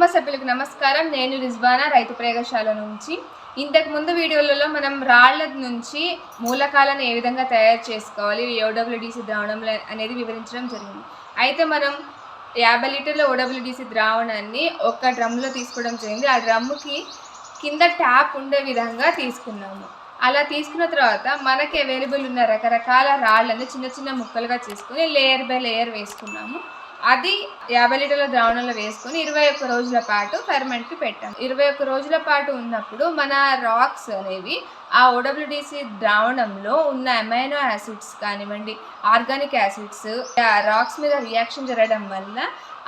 నమస్కారం. నేను రిజ్వానా రైతు ప్రయోగశాల నుంచి. ఇంతకు ముందు వీడియోలలో మనం రాళ్ళ నుంచి మూలకాలను ఏ విధంగా తయారు చేసుకోవాలి ఓడబ్ల్యూడిసి ద్రావణం అనేది వివరించడం జరిగింది. అయితే మనం యాభై లీటర్ల ఓడబ్ల్యూడిసి ద్రావణాన్ని ఒక డ్రమ్లో తీసుకోవడం జరిగింది. ఆ డ్రమ్ముకి కింద ట్యాప్ ఉండే విధంగా తీసుకున్నాము. అలా తీసుకున్న తర్వాత మనకి అవైలబుల్ ఉన్న రకరకాల రాళ్ళను చిన్న చిన్న ముక్కలుగా చేసుకుని లేయర్ బై లేయర్ వేసుకున్నాము. అది యాభై లీటర్ల ద్రావణంలో వేసుకొని ఇరవై ఒక్క రోజుల పాటు ఫెర్మెంట్కి పెట్టాము ఇరవై ఒక్క రోజుల పాటు ఉన్నప్పుడు మన రాక్స్ అనేవి ఆ ఓడబ్ల్యూడిసి ద్రావణంలో ఉన్న అమైనో యాసిడ్స్ కానివ్వండి ఆర్గానిక్ యాసిడ్స్ ఆ రాక్స్ మీద రియాక్షన్ జరగడం వల్ల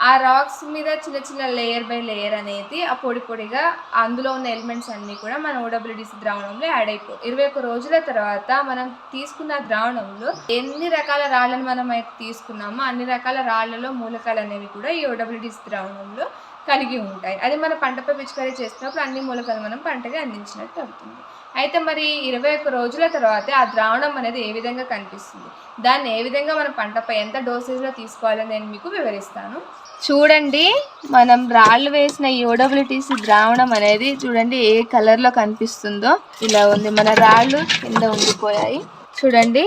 ఆ రాక్స్ మీద చిన్న చిన్న లేయర్ బై లేయర్ అనేది ఆ పొడి పొడిగా అందులో ఉన్న ఎలిమెంట్స్ అన్నీ కూడా మన ఓడబ్ల్యూడిసి ద్రావణంలో యాడ్ అయిపోయి ఇరవై ఒక్క రోజుల తర్వాత మనం తీసుకున్న ద్రావణంలో ఎన్ని రకాల రాళ్ళను మనం అయితే తీసుకున్నామో అన్ని రకాల రాళ్ళలో మూలకాలు అనేవి కూడా ఈ ఓడబ్ల్యూడిసి ద్రావణంలో కలిగి ఉంటాయి. అది మన పంటపై పిచికారీ చేసినప్పుడు అన్ని మూలకాలు మనం పంటకి అందించినట్టు అవుతుంది. అయితే మరి ఇరవై ఒక్క రోజుల తర్వాత ఆ ద్రావణం అనేది ఏ విధంగా కనిపిస్తుంది? దాన్ని ఏ విధంగా మన పంటపై ఎంత డోసేజ్లో తీసుకోవాలని నేను మీకు వివరిస్తాను. చూడండి మనం రాళ్ళు వేసిన ఈ ద్రావణం అనేది చూడండి ఏ కలర్లో కనిపిస్తుందో ఇలా ఉంది. మన రాళ్ళు కింద ఉండిపోయాయి. చూడండి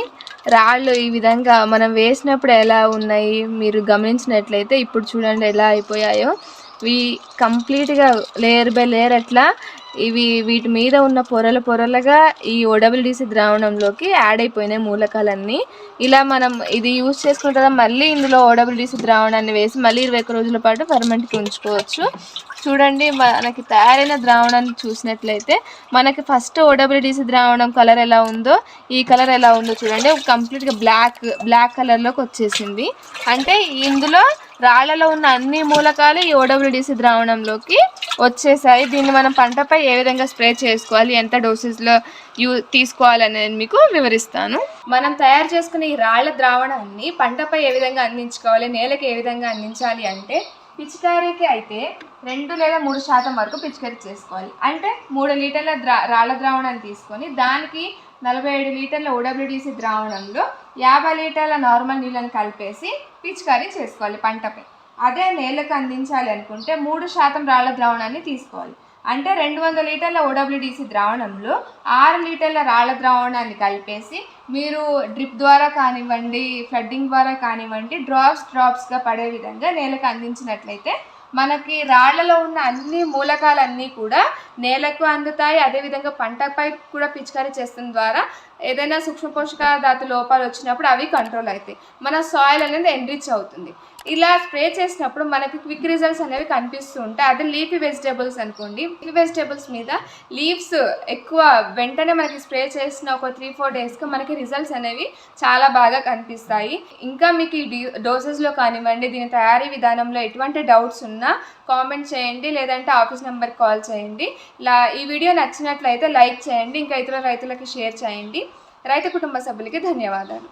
రాళ్ళు ఈ విధంగా మనం వేసినప్పుడు ఎలా ఉన్నాయి మీరు గమనించినట్లయితే ఇప్పుడు చూడండి ఎలా అయిపోయాయో. ఇవి కంప్లీట్గా లేయర్ బై లేయర్ అట్లా ఇవి వీటి మీద ఉన్న పొరల పొరలుగా ఈ ఓడబ్ల్యూడిసి ద్రావణంలోకి యాడ్ అయిపోయినాయి మూలకాలన్నీ. ఇలా మనం ఇది యూజ్ చేసుకున్న తర్వాత మళ్ళీ ఇందులో ఓడబ్ల్యూడిసి ద్రావణాన్ని వేసి మళ్ళీ ఇరవై ఒక్క రోజుల పాటు ఫర్మెంట్కి ఉంచుకోవచ్చు. చూడండి మనకి తయారైన ద్రావణాన్ని చూసినట్లయితే మనకి ఫస్ట్ ఓడబ్ల్యూడిసి ద్రావణం కలర్ ఎలా ఉందో ఈ కలర్ ఎలా ఉందో చూడండి. కంప్లీట్గా బ్లాక్ బ్లాక్ కలర్లోకి వచ్చేసింది. అంటే ఇందులో రాళ్ళలో ఉన్న అన్ని మూలకాలు ఈ ఓడబ్ల్యూడిసి ద్రావణంలోకి వచ్చేసాయి. దీన్ని మనం పంటపై ఏ విధంగా స్ప్రే చేసుకోవాలి? ఎంత డోసెస్లో యూ తీసుకోవాలనేది మీకు వివరిస్తాను. మనం తయారు చేసుకునే ఈ రాళ్ళ ద్రావణాన్ని పంటపై ఏ విధంగా అందించుకోవాలి? నేలకి ఏ విధంగా అందించాలి అంటే పిచికారీకి అయితే రెండు లేదా మూడు శాతం వరకు పిచికారీ చేసుకోవాలి. అంటే మూడు లీటర్ల ద్రా రాళ్ళ ద్రావణాన్ని తీసుకొని దానికి నలభై ఏడు లీటర్ల ఓడబ్ల్యూడిసి ద్రావణంలో యాభై లీటర్ల నార్మల్ నీళ్ళని కలిపేసి పిచికారీ చేసుకోవాలి పంటపై. అదే నేలకు అందించాలి అనుకుంటే మూడు శాతం రాళ్ళ ద్రావణాన్ని తీసుకోవాలి. అంటే రెండు వందల లీటర్ల ఓడబ్ల్యూడిసి ద్రావణంలో ఆరు లీటర్ల రాళ్ళ ద్రావణాన్ని కలిపేసి మీరు డ్రిప్ ద్వారా కానివ్వండి ఫ్లడ్డింగ్ ద్వారా కానివ్వండి డ్రాప్స్ డ్రాప్స్గా పడే విధంగా నేలకు అందించినట్లయితే మనకి రాళ్ళలో ఉన్న అన్ని మూలకాలన్నీ కూడా నేలకు అందుతాయి. అదేవిధంగా పంటపై కూడా పిచికారీ చేసిన ద్వారా ఏదైనా సూక్ష్మ పోషకాధాతు లోపాలు వచ్చినప్పుడు అవి కంట్రోల్ అవుతాయి. మన సాయిల్ అనేది ఎన్రిచ్ అవుతుంది. ఇలా స్ప్రే చేసినప్పుడు మనకి క్విక్ రిజల్ట్స్ అనేవి కనిపిస్తూ ఉంటాయి. అదే లీఫీ వెజిటేబుల్స్ అనుకోండి. లీఫీ వెజిటేబుల్స్ మీద లీవ్స్ ఎక్కువ వెంటనే మనకి స్ప్రే చేసిన ఒక త్రీ ఫోర్ డేస్కి మనకి రిజల్ట్స్ అనేవి చాలా బాగా కనిపిస్తాయి. ఇంకా మీకు ఈ డోసెస్లో కానివ్వండి దీని తయారీ విధానంలో ఎటువంటి డౌట్స్ ఉన్నా కామెంట్ చేయండి లేదంటే ఆఫీస్ నెంబర్కి కాల్ చేయండి. లా ఈ వీడియో నచ్చినట్లయితే లైక్ చేయండి ఇంకా ఇతర రైతులకి షేర్ చేయండి. రైతు కుటుంబ సభ్యులకి ధన్యవాదాలు.